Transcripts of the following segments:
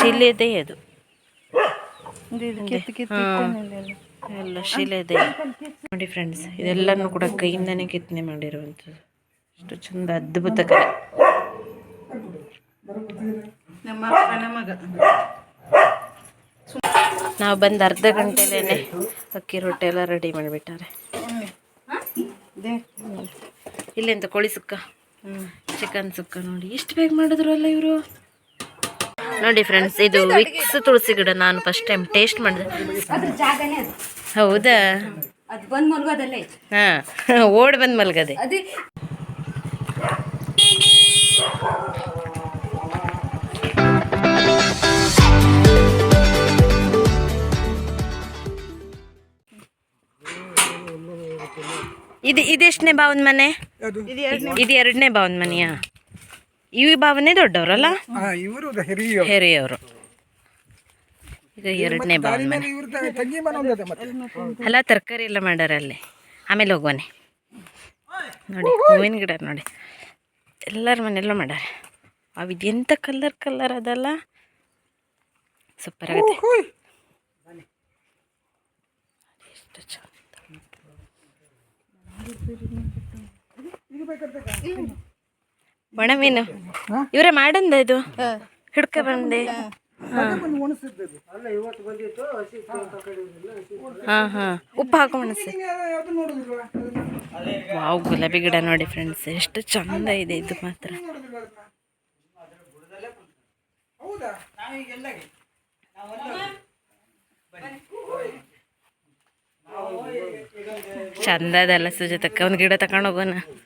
ಶಿಲೆದೇ ಅದು. ಎಲ್ಲ ಶಿಲೆದೆ ನೋಡಿ ಫ್ರೆಂಡ್ಸ್ ಇದೆಲ್ಲನೂ ಕೂಡ ಕೈಯಿಂದನೇ ಕೆತ್ತನೆ ಮಾಡಿರುವಂಥದ್ದು. ಎಷ್ಟು ಚಂದ ಅದ್ಭುತ ಕಲೆ. ನಾವು ಬಂದು ಅರ್ಧ ಗಂಟೆಲೇನೆ ಅಕ್ಕಿ ರೊಟ್ಟಿ ಎಲ್ಲ ರೆಡಿ ಮಾಡಿಬಿಟ್ಟಾರೆ. ಇಲ್ಲೆಂತ ಕೋಳಿ ಸುಕ್ಕ. ಚಿಕನ್ ಸುಕ್ಕ ನೋಡಿ. ಎಷ್ಟು ಬೇಗ ಮಾಡಿದ್ರು ಅಲ್ಲ ಇವರು? ನೋಡಿ ಫ್ರೆಂಡ್ಸ್ ಇದು ವಿಕ್ಸ್ ತುಳಸಿ ಗಿಡ ನಾನು ಫಸ್ಟ್ ಟೈಮ್ ಟೇಸ್ಟ್ ಮಾಡಿದೆ. ಅದ್ರ ಜಾಗನೇ ಅದು. ಹೌದಾ? ಹಾ ಓಡ್ ಬಂದ್ ಮಲ್ಗದೆ. ಇದು ಇದೆಷ್ಟನೇ ಬಾವನ್ ಮನೆ? ಇದು ಎರಡನೇ. ಬಾವನ್ ಮನೆಯಾ? ಈ ಭಾವನೆ ದೊಡ್ಡವರಲ್ಲ? ಇವರು ಹೆರಿಯವರು. ಈಗ ಎರಡನೇ ಭಾವನೆ. ಅಲ್ಲ ತರಕಾರಿ ಎಲ್ಲ ಮಾಡ್ಯಾರ ಅಲ್ಲಿ. ಆಮೇಲೆ ಹೋಗುವನೆ. ನೋಡಿ ಹೂವಿನ ಗಿಡ ನೋಡಿ. ಎಲ್ಲರ ಮನೆಯಲ್ಲೂ ಮಾಡ್ಯಾರ. ಅವು ಇದೆಂಥ ಕಲರ್ ಕಲರ್ ಅದಲ್ಲ? ಸೂಪರ್ ಆಗುತ್ತೆ. ಎಷ್ಟು ಚಂದ. ಒಣ ಮೀನು ಇವರೇ ಮಾಡಂದ ಇದು? ಹಿಡ್ಕ ಬಂದೆ. ಹಾ. ಹಾ. ಉಪ್ಪು ಹಾಕೋ ಮನಸ್ಸು ವಾವ್ ಗುಲಾಬಿ ಗಿಡ ನೋಡಿ ಫ್ರೆಂಡ್ಸ್ ಎಷ್ಟು ಚಂದ ಇದೆ ಇದು ಮಾತ್ರ. ಹೌದಾ? ಚಂದ ಅದಲ್ಲ ಸುಜಾತಕ್ಕ ಒಂದು ಗಿಡ ತಗೊಂಡು ಹೋಗೋಣ ತೊಂಡೆಕಾಯಿ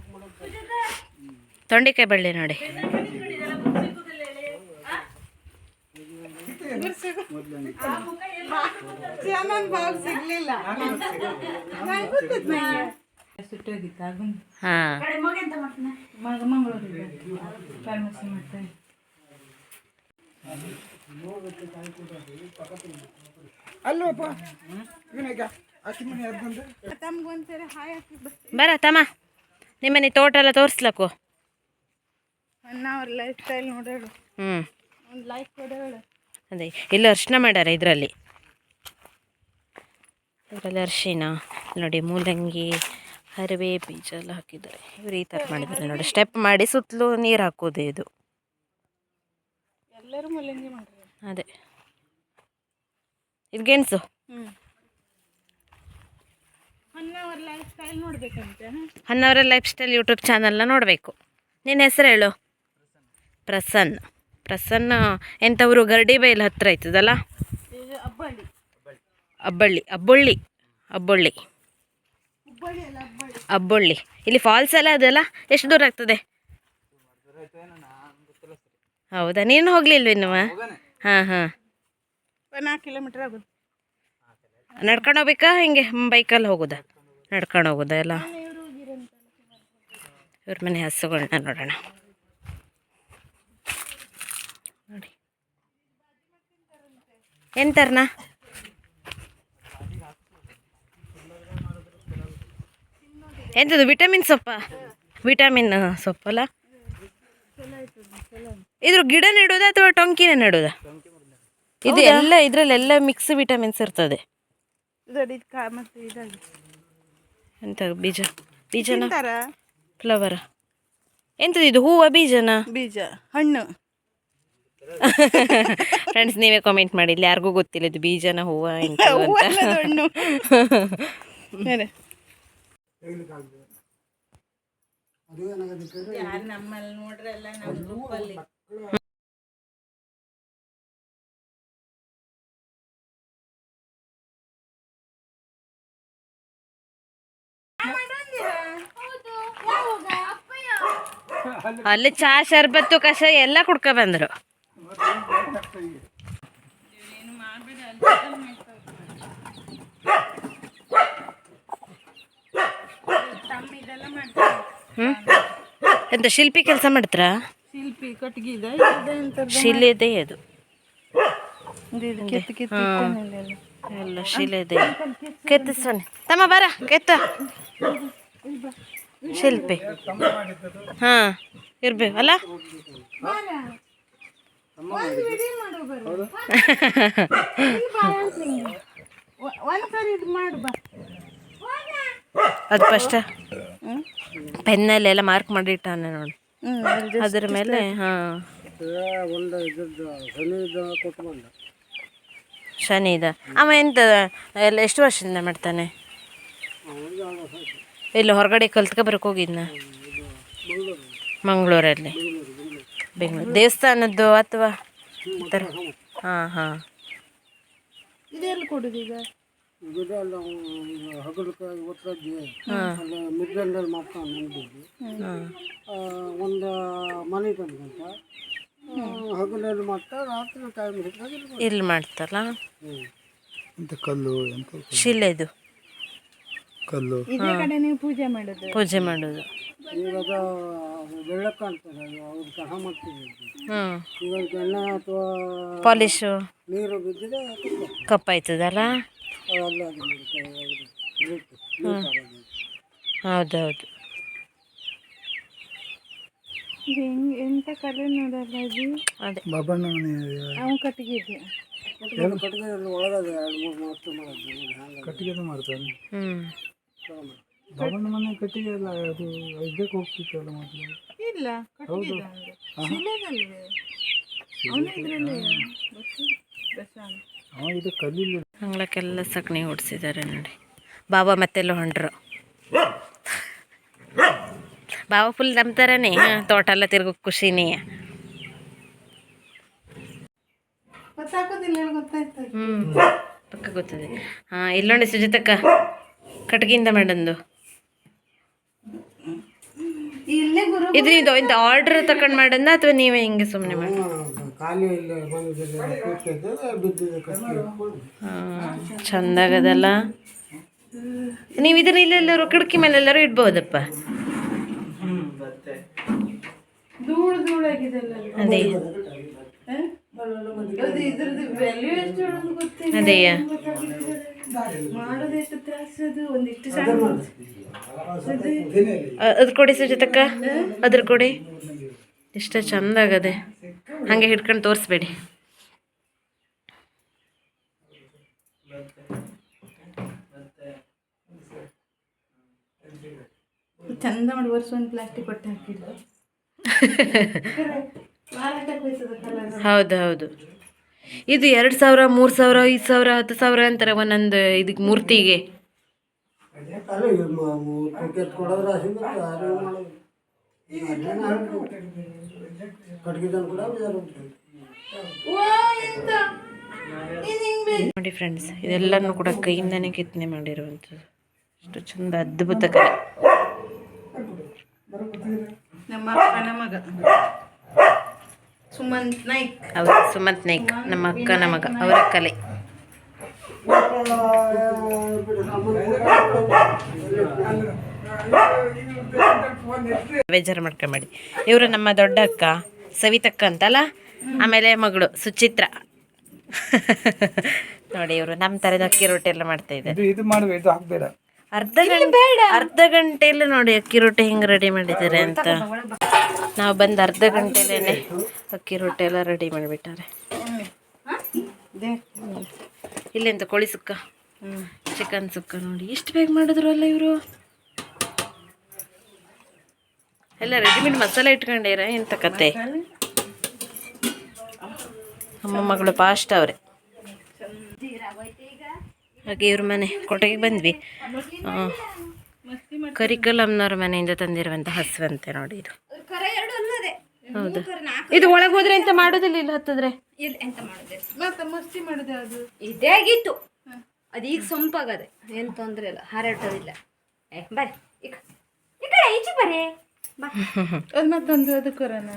ಬಳ್ಳಿ ನೋಡಿ ಚಾನಲ್ ಭಾಗ ಸಿಗ್ಲಿಲ್ಲ ಸುಟ್ಟೋಗಿತ್ತು ಆಗುನ್ ಹಾ ಮಗ ಮಂಗಳೂರಿಗೆ ಫಾರ್ಮಸಿ ಮಾಡ್ತಾನೆ ಅಲ್ವಪ್ಪ ವಿನಾಯಕ ಅಕ್ಕಿ ಮನೆ ಅದಂದ್ರೆ ತಮ್ಗೊಂದ್ಸರಿ ಬಳ್ಳಿ ನೋಡಿ ಬರ ತಮ್ಮ ನಿಮ್ಮನೆ ತೋಟ ಎಲ್ಲ ತೋರಿಸ್ಲಕ್ಕು. ಅವ್ರ ಲೈಫ್ ಸ್ಟೈಲ್ ನೋಡೋಳು. ಹ್ಞೂ ಒಂದು ಕೊಡೋಳು. ಅದೇ ಇಲ್ಲ ಅರ್ಶಿನ ಮಾಡ್ಯಾರ ಇದರಲ್ಲಿ. ಇದರಲ್ಲಿ ಅರ್ಶಿನ ನೋಡಿ ಮೂಲಂಗಿ ಹರಿವೆ ಬೀಜ ಎಲ್ಲ ಹಾಕಿದ್ದಾರೆ. ಇವ್ರು ಈ ಥರ ಮಾಡಿದ್ದಾರೆ ನೋಡಿ. ಸ್ಟೆಪ್ ಮಾಡಿ ಸುತ್ತಲೂ ನೀರು ಹಾಕೋದು ಇದು. ಎಲ್ಲರೂ ಮೂಲಂಗಿ ಮಾಡ್ರಿ. ಅದೇ. ಇದು ಗೆಣಸು? ಲೈಫ್ ಹನ್ನವರ ಲೈಫ್ ಸ್ಟೈಲ್ ಯೂಟ್ಯೂಬ್ ಚಾನಲ್ನ ನೋಡಬೇಕು. ನಿನ್ನ ಹೆಸರು ಹೇಳು? ಪ್ರಸನ್ನ. ಪ್ರಸನ್ನ ಎಂಥವರು? ಗರಡಿ ಬೈಲ್ ಹತ್ರ ಆಯ್ತದಲ್ಲ? ಅಬ್ಬಳ್ಳಿ. ಅಬ್ಬಳ್ಳಿ. ಅಬ್ಬಳ್ಳಿ. ಅಬ್ಬಳ್ಳಿ. ಇಲ್ಲಿ ಫಾಲ್ಸ್ ಎಲ್ಲ ಅದಲ್ಲ? ಎಷ್ಟು ದೂರ ಆಗ್ತದೆ? ಹೌದಾ? ನೀನು ಹೋಗ್ಲಿಲ್ವ ಇನ್ನು ಹಾಂ ಹಾಂ. ನಾಲ್ಕು ಕಿಲೋಮೀಟ್ರ್ ನಡ್ಕೊಂಡು ಹೋಗ್ಬೇಕಾ? ಹಿಂಗೆ ಬೈಕಲ್ಲಿ ಹೋಗುದ? ನಡ್ಕೊಂಡು ಹೋಗೋದಾ ಎಲ್ಲ? ಇವ್ರ ಮನೆ ಹಸುಗಳನ್ನ ನೋಡೋಣ ನೋಡಿ ಎಂತಾರನ ಎಂಥದ್ದು ವಿಟಮಿನ್ ಸೊಪ್ಪ? ವಿಟಮಿನ್ ಸೊಪ್ಪಲ್ಲ? ಇದ್ರ ಗಿಡ ನೆಡೋದಾ ಅಥವಾ ಟೊಂಕಿನ ನೆಡೋದಾ? ಇದು ಎಲ್ಲ ಇದ್ರಲ್ಲೆಲ್ಲ ಮಿಕ್ಸ್ ವಿಟಮಿನ್ಸ್ ಇರ್ತದೆ. ಎಂತ ಬೀಜ? ಬೀಜನ? ಫ್ಲವರ್ ಎಂತದು ಇದು ಹೂವ ಬೀಜನ? ಬೀಜ ಹಣ್ಣು. ಫ್ರೆಂಡ್ಸ್ ನೀವೇ ಕಾಮೆಂಟ್ ಮಾಡಿ ಇಲ್ಲಿ ಯಾರಿಗೂ ಗೊತ್ತಿಲ್ಲ ಇದು ಬೀಜನ ಹೂವ ಅಂತ. ಅಲ್ಲಿ ಚಾ ಶರ್ಬತ್ತು ಕಷಾಯ ಎಲ್ಲ ಕುಡ್ಕೊ ಬಂದ್ರು. ಎಂತ ಶಿಲ್ಪಿ ಕೆಲಸ ಮಾಡ್ತಾರ? ಶಿಲ್ಪಿ ಕಟ್ಗೆ ಇದೆ. ಅದು. ಎಲ್ಲ ಶಿಲೆ ಇದೆ. ಕೆತ್ತಿಸೋಣ ತಮ್ಮ ಬರ ಕೆತ್ತ. ಶಿಲ್ಪಿ. ಹಾ ಇರ್ಬೇಕು ಅಲ್ಲ? ಅದು ಫಸ್ಟ್ ಪೆನ್ನಲ್ಲೆಲ್ಲ ಮಾರ್ಕ್ ಮಾಡಿಟ್ಟಾನೆ ನೋಡಿ. ಹ್ಞೂ ಅದ್ರ ಮೇಲೆ ಹಾಂ. ಒಂದು ಇದ್ರದ್ದು ಶನಿದ ಕೊಟ್ಟು ಬಂದ. ಶನಿ ಇದ ಅವ ಎಂತ ಎಲ್ಲ ಎಷ್ಟು ವರ್ಷದಿಂದ ಮಾಡ್ತಾನೆ? ಇಲ್ಲ ಹೊರಗಡೆ ಕಲ್ತ್ಕೊಬರಕ್ಕೆ ಹೋಗಿದ್ನ? ಮಂಗಳೂರಲ್ಲಿ. ಬೆಂಗಳೂರು. ದೇವಸ್ಥಾನದ್ದು ಅಥವಾ ಹಾಂ ಹಾಂ. ಇದೆಲ್ಲ ಕೊಡುದು ಈಗ? ಅಲ್ಲಿ ಒಂದು ಮನೆ ಬಂದಂತ ಹಗಲಲ್ಲಿ ಮಾಡ್ತಾ ರಾತ್ರಿ ಟೈಮ್ ಇಲ್ಲಿ ಮಾಡ್ತಾರಲ್ಲ? ಕಲ್ಲು? ಶಿಲೆದು. ಕಲ್ಲು. ಇದೇ ಕಡೆ ನೀವು ಪೂಜೆ ಮಾಡೋದು. ಪೂಜೆ ಮಾಡೋದು. ಇವಾಗ ಬೆಳ್ಳಕ್ಕೆ ಕಾಣ್ತದೆ ಅದು ಅವ್ರು ಕಹ ಮಾಡ್ತೀವಿ ಹ್ಞೂ ಇವಾಗ ಬೆಣ್ಣ ಅಥವಾ ಪಾಲಿಶು. ನೀರು ಬಿದ್ದರೆ ಕಪ್ಪಾಯ್ತದಲ್ಲ? ಅಲ್ಲ ಅದು ಇದು. ಹೌದೌದು. ಇದು ಹೆಂಗ್ ಎಂತ ಕಲೆ ನೋಡಲ್ಲ ಇದು? ಅದೇ. ಬಾಬಣ್ಣ ಮನೆ ಅವನು ಕಟ್ಟಿಗೆ ಇದೆ ಕಟ್ಟಿಗೆ ಕಟ್ಟಿಗೆ ಒಳಗದೆ ಎರಡು ಮೂರು ಮಾತು ಮಾಡೋದು ಕಟ್ಟಿಗೆ ಮಾಡ್ತಾನೆ ಹ್ಞೂ ಮನೆ ಕಟ್ಟಿಗೆ ಎಲ್ಲ ಅದು ಇದಕ್ಕೆ ಹೋಗ್ತಿತ್ತಲ್ಲ ಮೊದಲು? ಇಲ್ಲ ಕಟ್ಟಿಗೆ ಇದೆ ಅವ್ನ್ದು. ಶಿಲೆಗಲ್ವೇ ಅವನು ಇದ್ರಲ್ಲೇ ಪ್ರಶಾಂತ್ ಅವ ಇದು ಕಲ್ಲಿಲ್ಲ. ಸಗಣಿ ಓಡಿಸಿದ್ದಾರೆ ನೋಡಿ. ಬಾಬಾ ಮತ್ತೆಲ್ಲ ಹೊಂಡ್ರು ಬಾಬಾ ಫುಲ್ ನಮ್ಮ ಥರನೇ ತೋಟ ಎಲ್ಲ ತಿರ್ಗೋ ಖುಷಿನೇ. ಹ್ಞೂ ಪಕ್ಕ ಗೊತ್ತದೆ. ಹಾಂ ಇಲ್ಲೊಂಡಿ ಸುಜಿತಕ್ಕ. ಕಟ್ಗಿಂದ ಮಾಡಂದು? ಇದು ಇದು ಇಂಥ ಆರ್ಡ್ರ್ ತಗೊಂಡು ಮಾಡಂದ ಅಥವಾ ನೀವೇ ಹಿಂಗೆ ಸುಮ್ಮನೆ ಮಾಡಿ ಚಂದಾಗದಲ್ಲ. ನೀವು ಇದನ್ನ ಇಲ್ಲೆಲ್ಲರೂ ಕಿಟಕಿ ಮೇಲೆಲ್ಲರೂ ಇಡ್ಬೋದಪ್ಪ? ಧೂಳು ಧೂಳಾಗಿದೆಲ್ಲ ಅದೇ ಅದು. ಇದ್ರದ್ದು ವ್ಯಾಲ್ಯೂ ಎಷ್ಟು ಹೇಳೋದು ಗೊತ್ತಿಲ್ಲ. ಅದಯ್ಯ ತ್ರಾಸು ಅದು? ಒಂದಿಷ್ಟು ಸಣ್ಣ ಅದ್ರ ಅದ್. ಕೊಡಿ ಸುಜಿತಕ್ಕ. ಅದ್ರ ಕೊಡಿ. ಎಷ್ಟು ಚಂದ ಆಗದೆ ಹಾಗೆ ಹಿಡ್ಕೊಂಡು ತೋರಿಸ್ಬೇಡಿ. ಚಂದ ಮಾಡಿ ಒಂದು ಪ್ಲಾಸ್ಟಿಕ್ ಕೊಟ್ಟು ಕಲರ್ ಹೌದು ಹೌದು. ಇದು ಎರಡು ಸಾವಿರ ಮೂರು ಸಾವಿರ ಐದು ಸಾವಿರ ಹತ್ತು ಸಾವಿರ ಅಂತಾರೆ ಒಂದೊಂದು ಇದಕ್ಕೆ ಮೂರ್ತಿಗೆ. ನೋಡಿ ಫ್ರೆಂಡ್ಸ್ ಇದೆಲ್ಲನೂ ಕೂಡ ಕೈಯಿಂದನೇ ಕೆತ್ತನೆ ಮಾಡಿರುವಂಥದ್ದು. ಎಷ್ಟು ಚಂದ ಅದ್ಭುತ ಕಲೆ. ನಮ್ಮ ಮಗ. ಸುಮಂತ್ ನಾಯ್ಕ್. ಅವರು ಸುಮಂತ್ ನಾಯ್ಕ್ ನಮ್ಮ ಅಕ್ಕನ ಮಗ ಅವರ ಕಲೆ. ಬೇಜಾರು ಮಾಡ್ಕೊಂಬೇಡಿ ಇವರು ನಮ್ಮ ದೊಡ್ಡ ಅಕ್ಕ ಸವಿತಕ್ಕ ಅಂತಲ್ಲ? ಆಮೇಲೆ ಮಗಳು ಸುಚಿತ್ರ. ನೋಡಿ ಇವರು ನಮ್ಮ ಥರದ ಅಕ್ಕಿ ರೊಟ್ಟಿ ಎಲ್ಲ ಮಾಡ್ತಾ ಇದೆ ಇದು ಇದು ಮಾಡುವ ಇದು ಅರ್ಧ ಗಂಟೆ ಅರ್ಧ ಗಂಟೆಯಲ್ಲಿ ನೋಡಿ ಅಕ್ಕಿ ರೊಟ್ಟಿ ಹೆಂಗೆ ರೆಡಿ ಮಾಡಿದ್ದಾರೆ ಅಂತ. ನಾವು ಬಂದು ಅರ್ಧ ಗಂಟೆಲೇ ಅಕ್ಕಿ ರೊಟ್ಟಿ ಎಲ್ಲ ರೆಡಿ ಮಾಡಿಬಿಟ್ಟಾರೆ. ಇಲ್ಲೆಂತ ಕೋಳಿ ಸುಕ್ಕ? ಚಿಕನ್ ಸುಕ್ಕ ನೋಡಿ. ಎಷ್ಟು ಬೇಗ ಮಾಡಿದ್ರು ಅಲ್ಲ ಇವರು? ಎಲ್ಲ ರೆಡಿಮೇಡ್ ಮಸಾಲೆ ಇಟ್ಕೊಂಡಿರ? ಎಂತ ಕತೆ? ನಮ್ಮ ಮಗಳು ಫಾಸ್ಟ್ ಅವ್ರೆ. ಹಾಗೆ ಇವ್ರ ಮನೆ ಕೊಟ್ಟಿಗೆ ಬಂದ್ವಿ. ಕರಿಕಲ್ ಕರಿಕಲಮ್ನವ್ರ ಮನೆಯಿಂದ ತಂದಿರುವಂಥ ಹಸುವಂತೆ ನೋಡಿ ಇದು ಹೌದು. ಇದು ಒಳಗೆ ಹೋದ್ರೆ ಎಂತ ಮಾಡೋದಿಲ್ಲ ಇಲ್ಲಿ ಹತ್ತಿದ್ರೆ. ಇಲ್ಲಿ ಎಂತ ಮಾಡಿದೆ ಮತ್ತೆ ಮಸ್ತಿ ಮಾಡಿದೆ ಅದು. ಇದೇ ಆಗಿತ್ತು. ಅದು ಈಗ ಸೊಂಪಾಗದೆ. ಏನು ತೊಂದರೆ ಇಲ್ಲ ಹಾರಾಟೋದಿಲ್ಲ ಏ ಬರ್ರಿ ಈ ಕಡೆ. ಈ ಕಡೆ ಈಚೆ ಬರ್ರಿ. ಬಾ. ಅದು ಮತ್ತೊಂದು ಅದು ಕೊರೋನ.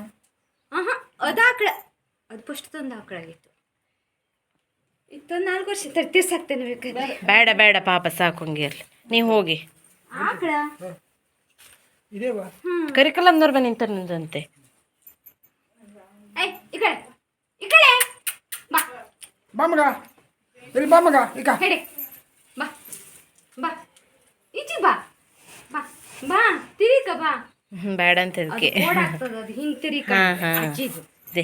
ಆಹಾ ಅದು ಆಕಳ. ಅದು ಫಸ್ಟ್ ತಂದು ಆಕಳಾಗಿತ್ತು. ಇತ್ತೊಂದು ನಾಲ್ಕು ವರ್ಷ ತರ್ತೀರ್ಸಾಕ್ತೇನೆ ಬೇಕಾದ್ರೆ. ಬೇಡ ಬೇಡ ಪಾಪ ಸಾಕು ಹಂಗೆ ಇರ್ಲಿ. ನೀವು ಹೋಗಿ. ಆಕಳ? ಇದೇ ಬಾ. ಕರಿಕಲಮ್ನವ್ರ ಮನೆ ನಿಂತಂತೆ ಏ ಈ ಕಡೆ. ಈ ಕಡೆ. ಬಾ. ಬಾ ಮಗ. ಇಲ್ಲಿ ಬಾ ಮಗ ಈಗ. ಹೇಳಿ. ಬಾ. ಬಾ. ಈಚೆ ಬಾ. ಬಾ. ಬಾ. ತಿರಿಕ ಬಾ. ಬೇಡ ಅಂತ ಅದಕ್ಕೆ ಹಿಂಗ್ ತಿರಿಕ.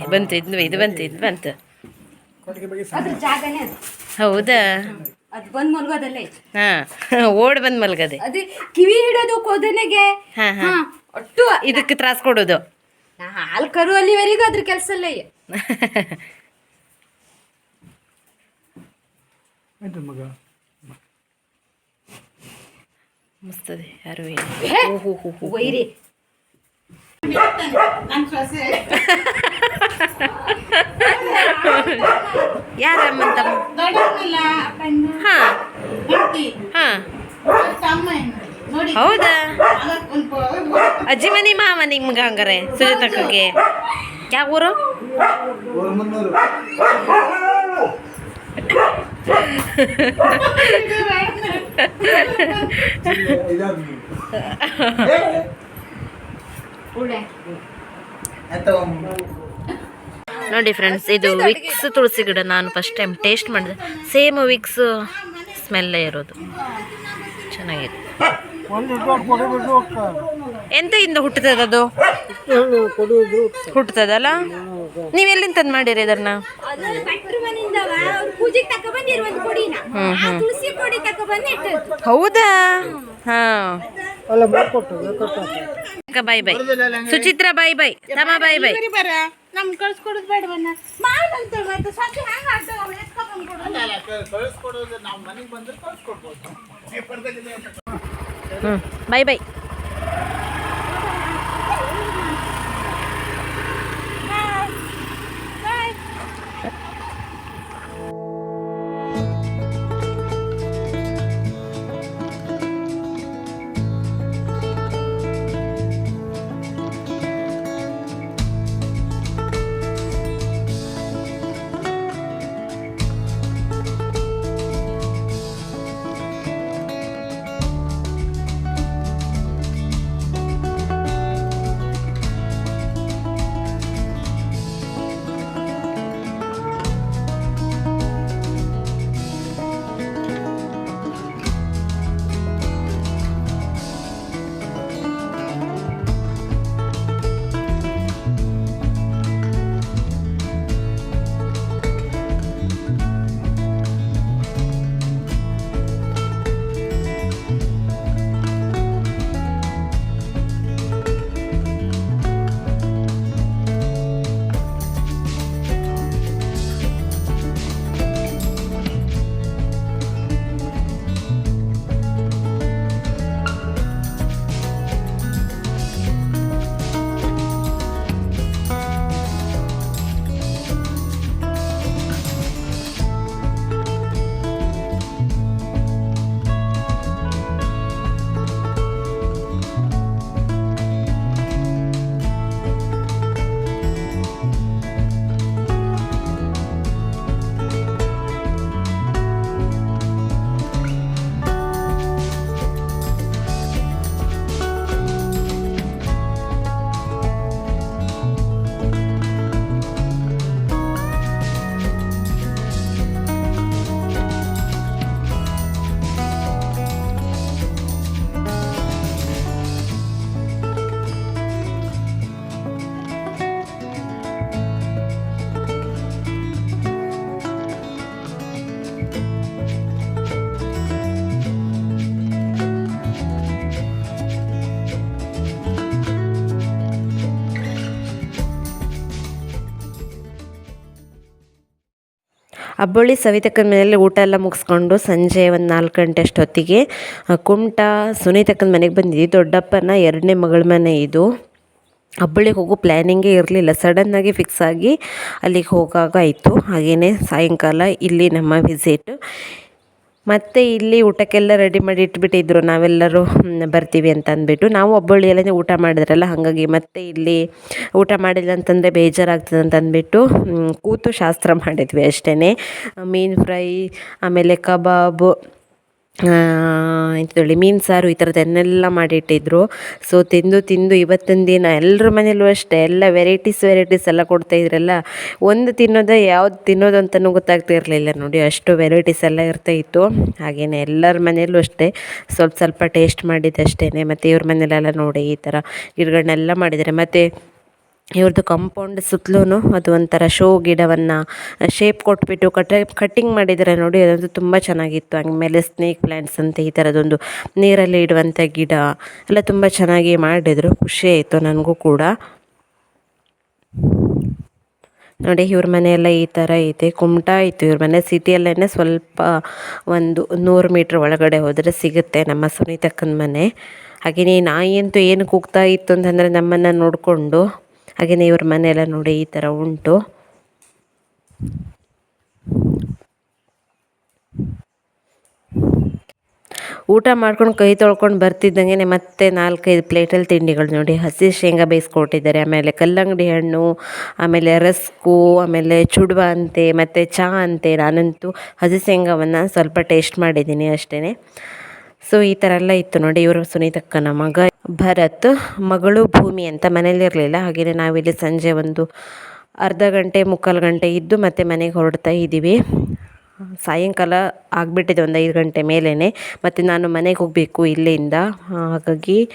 ಬಂತು ಇದು ಇದು ಬಂತು ಇದು ಬಂತು. ಅದ್ರ ಜಾಗನೇ ಅದು. ಹೌದಾ? ಅದು ಬಂದ್ ಮಲ್ಗೋದಲ್ಲೇ? ಹಾಂ ಓಡ್ ಬಂದ್ ಮಲ್ಗದೆ. ಅದು ಕಿವಿ ಹಿಡೋದು ಕೊದನೆಗೆ? ಹಾ, ಹಾ. ಹಾ ಒಟ್ಟು ಇದಕ್ಕೆ ತ್ರಾಸ ಕೊಡೋದು. ನಾ ಹಾಲು ಕರು ಅಲ್ಲಿವರೆಗೂ ಅದ್ರ ಕೆಲ್ಸ ಅಲ್ಲ ಮಗ. ಮಸ್ತದೆ ಯಾರು ವೈರಿ. ನನ್ನ ಸೊಸೆ ಯಾರಮ್ಮಂತ ದೊಡ್ಡವನಿಲ್ಲ ಅಪ್ಪನ ಹಾಂ ಹೆಂಡತಿ ಹಾಂ ತಮ್ಮ ನೋಡಿ ಹೌದಾ ಒಂದು ಅಜ್ಜಿ ಮನಿ ಮಾವ ನಿಮ್ಗೆ ಹಂಗಾರೆ ಸುಜಾತಕ್ಕಗೆ ಯಾವ ಊರು ಉಳ್ಳೆ ನೋಡಿ ಫ್ರೆಂಡ್ಸ್ ಇದು ವಿಕ್ಸ್ ತುಳಸಿ ಗಿಡ ನಾನು ಫಸ್ಟ್ ಟೈಮ್ ಟೇಸ್ಟ್ ಮಾಡಿದೆ. ಸೇಮ್ ವಿಕ್ಸ್ ಸ್ಮೆಲ್ಲೇ ಇರೋದು. ಚೆನ್ನಾಗಿದೆ ಎಂತ ಇಂದ ಹುಟ್ಟುತ್ತದೆ ಅದು? ಕೊಡುವುದು ಹುಟ್ಟುತ್ತದಲ್ಲ ನೀವೆಲ್ಲಿಂದ ತಂದು ಮಾಡಿರಿ ಇದನ್ನ? ಹೌದಾ? ಹಾ. ಬಾಯ್ ಬಾಯ್ ಸುಚಿತ್ರಾ ಬಾಯ್ ಬಾಯ್ ತಮ್ಮ ಬಾಯ್ ಬಾಯ್ ನಮ್ಗೆ ಕಳ್ಸ್ಕೊಡೋದು ಬೇಡವನ್ನ ಮಾಡಂತ ಮತ್ತೆ ಸಸಿ ಹ್ಯಾಂಗ ಆಡ್ತಾವ ಅವ್ಳು ಎತ್ಕೊಂಡ್ಬಿಡು ಹ್ಞೂ ಬಾಯ್ ಬಾಯ್ ಅಬ್ಬಳ್ಳಿ ಸವಿತಕ್ಕನ ಮನೆಯಲ್ಲಿ ಊಟ ಎಲ್ಲ ಮುಗಿಸ್ಕೊಂಡು ಸಂಜೆ ಒಂದು ನಾಲ್ಕು ಗಂಟೆ ಅಷ್ಟೊತ್ತಿಗೆ ಕುಮಟ ಸುನೀತಕ್ಕನ ಮನೆಗೆ ಬಂದಿದ್ವಿ. ದೊಡ್ಡಪ್ಪನ ಎರಡನೇ ಮಗಳ ಮನೆ ಇದು. ಅಬ್ಬಳಿಗೆ ಹೋಗೋ ಪ್ಲ್ಯಾನಿಂಗೇ ಇರಲಿಲ್ಲ. ಸಡನ್ನಾಗಿ ಫಿಕ್ಸ್ ಆಗಿ ಅಲ್ಲಿಗೆ ಹೋಗಾಗ ಆಯಿತು. ಹಾಗೆಯೇ ಸಾಯಂಕಾಲ ಇಲ್ಲಿ ನಮ್ಮ ವಿಸಿಟ್ ಮತ್ತು ಇಲ್ಲಿ ಊಟಕ್ಕೆಲ್ಲ ರೆಡಿ ಮಾಡಿ ಇಟ್ಬಿಟ್ಟಿದ್ರು ನಾವೆಲ್ಲರೂ ಬರ್ತೀವಿ ಅಂತ ಅಂದ್ಬಿಟ್ಟು. ನಾವು ಒಬ್ಬಳ್ಳಿಯಲ್ಲೇ ಊಟ ಮಾಡಿದ್ರಲ್ಲ, ಹಾಗಾಗಿ ಮತ್ತೆ ಇಲ್ಲಿ ಊಟ ಮಾಡಿಲ್ಲ ಅಂತಂದರೆ ಬೇಜಾರಾಗ್ತದೆ ಅಂತ ಅಂದ್ಬಿಟ್ಟು ಕೂತು ಶಾಸ್ತ್ರ ಮಾಡಿದ್ವಿ ಅಷ್ಟೇ ಮೀನು ಫ್ರೈ, ಆಮೇಲೆ ಕಬಾಬು ಎಂತೇಳಿ ಮೀನು ಸಾರು ಈ ಥರದ್ದನ್ನೆಲ್ಲ ಮಾಡಿಟ್ಟಿದ್ರು. ಸೊ ತಿಂದು ತಿಂದು ಇವತ್ತಿನ ದಿನ ಎಲ್ಲರ ಮನೆಯಲ್ಲೂ ಅಷ್ಟೇ ಎಲ್ಲ ವೆರೈಟೀಸ್ ವೆರೈಟೀಸ್ ಎಲ್ಲ ಕೊಡ್ತಾಯಿದ್ರಲ್ಲ ಒಂದು ತಿನ್ನೋದು ಯಾವ್ದು ತಿನ್ನೋದು ಅಂತಲೂ ಗೊತ್ತಾಗ್ತಾ ಇರಲಿಲ್ಲ ನೋಡಿ, ಅಷ್ಟು ವೆರೈಟೀಸ್ ಎಲ್ಲ ಇರ್ತಾ ಇತ್ತು. ಹಾಗೆಯೇ ಎಲ್ಲರ ಮನೆಯಲ್ಲೂ ಅಷ್ಟೇ, ಸ್ವಲ್ಪ ಸ್ವಲ್ಪ ಟೇಸ್ಟ್ ಮಾಡಿದ್ದಷ್ಟೇ ಮತ್ತು ಇವ್ರ ಮನೆಯಲ್ಲೆಲ್ಲ ನೋಡಿ ಈ ಥರ ಗಿಡಗಳನ್ನೆಲ್ಲ ಮಾಡಿದ್ದಾರೆ. ಮತ್ತು ಇವ್ರದ್ದು ಕಾಂಪೌಂಡ್ ಸುತ್ತಲೂ ಅದು ಒಂಥರ ಶೋ ಗಿಡವನ್ನು ಶೇಪ್ ಕೊಟ್ಬಿಟ್ಟು ಕಟ್ ಕಟ್ಟಿಂಗ್ ಮಾಡಿದರೆ ನೋಡಿ ಅದಂತೂ ತುಂಬ ಚೆನ್ನಾಗಿತ್ತು. ಆಮೇಲೆ ಸ್ನೇಕ್ ಪ್ಲ್ಯಾಂಟ್ಸ್ ಅಂತ ಈ ಥರದೊಂದು ನೀರಲ್ಲಿ ಇಡುವಂಥ ಗಿಡ ಎಲ್ಲ ತುಂಬ ಚೆನ್ನಾಗಿ ಮಾಡಿದರು. ಖುಷಿ ಆಯಿತು ನನಗೂ ಕೂಡ. ನೋಡಿ ಇವ್ರ ಮನೆಯೆಲ್ಲ ಈ ಥರ ಐತೆ. ಕುಮಟಾ ಇತ್ತು ಇವ್ರ ಮನೆ. ಸಿಟಿಯಲ್ಲೇ ಸ್ವಲ್ಪ ಒಂದು ನೂರು ಮೀಟ್ರ್ ಒಳಗಡೆ ಹೋದರೆ ಸಿಗುತ್ತೆ ನಮ್ಮ ಸುನೀತಕ್ಕನ ಮನೆ. ಹಾಗೆಯೇ ನಾಯಿ ಅಂತೂ ಏನು ಕೂಗ್ತಾ ಇತ್ತು ಅಂತಂದರೆ ನಮ್ಮನ್ನು ನೋಡಿಕೊಂಡು ಹಾಗೆಯೇ ಇವ್ರ ಮನೆಯೆಲ್ಲ ನೋಡಿ ಈ ಥರ ಉಂಟು. ಊಟ ಮಾಡ್ಕೊಂಡು ಕೈ ತೊಳ್ಕೊಂಡು ಬರ್ತಿದ್ದಂಗೆ ಮತ್ತೆ ನಾಲ್ಕೈದು ಪ್ಲೇಟಲ್ಲಿ ತಿಂಡಿಗಳು ನೋಡಿ. ಹಸಿ ಶೇಂಗಾ ಬೇಯಿಸ್ಕೊಟ್ಟಿದ್ದಾರೆ. ಆಮೇಲೆ ಕಲ್ಲಂಗಡಿ ಹಣ್ಣು, ಆಮೇಲೆ ರಸ್ಕು, ಆಮೇಲೆ ಚುಡುವ ಅಂತೆ, ಮತ್ತು ಚಹಾ ಅಂತೆ. ನಾನಂತೂ ಹಸಿ ಶೇಂಗಾವನ್ನು ಸ್ವಲ್ಪ ಟೇಸ್ಟ್ ಮಾಡಿದ್ದೀನಿ ಅಷ್ಟೇ ಸೊ, ಈ ಥರ ಎಲ್ಲ ಇತ್ತು ನೋಡಿ ಇವರು ಸುನೀತಕ್ಕನ ಮಗ. ಭರತ್, ಮಗಳು ಭೂಮಿ ಅಂತ ಮನೇಲಿರಲಿಲ್ಲ. ಹಾಗೆಯೇ ನಾವಿಲ್ಲಿ ಸಂಜೆ ಒಂದು ಅರ್ಧ ಗಂಟೆ, ಮುಕ್ಕಾಲು ಗಂಟೆ ಇದ್ದು ಮತ್ತೆ ಮನೆಗೆ ಹೊರಡ್ತಾ ಇದ್ದೀವಿ. ಸಾಯಂಕಾಲ ಆಗಿಬಿಟ್ಟಿದೆ ಒಂದು ಐದು ಗಂಟೆ ಮೇಲೇ ಮತ್ತು ನಾನು ಮನೆಗೆ ಹೋಗಬೇಕು ಇಲ್ಲಿಂದ. ಹಾಗಾಗಿ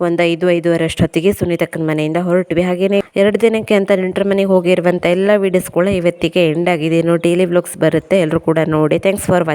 ಒಂದು ಐದು ಐದೂವರೆ ಅಷ್ಟೊತ್ತಿಗೆ ಸುನೀತಕ್ಕನ ಮನೆಯಿಂದ ಹೊರಟ್ವಿ. ಹಾಗೆಯೇ ಎರಡು ದಿನಕ್ಕೆ ಅಂತ ನೆಂಟರ ಮನೆಗೆ ಹೋಗಿರುವಂಥ ಎಲ್ಲ ವೀಡಿಯೋಸ್ಗಳು ಇವತ್ತಿಗೆ ಎಂಡ್ ಆಗಿದೆ. ಇನ್ನು ಡೈಲಿ ವ್ಲಾಗ್ಸ್ ಬರುತ್ತೆ. ಎಲ್ಲರೂ ಕೂಡ ನೋಡಿ. Thanks for watch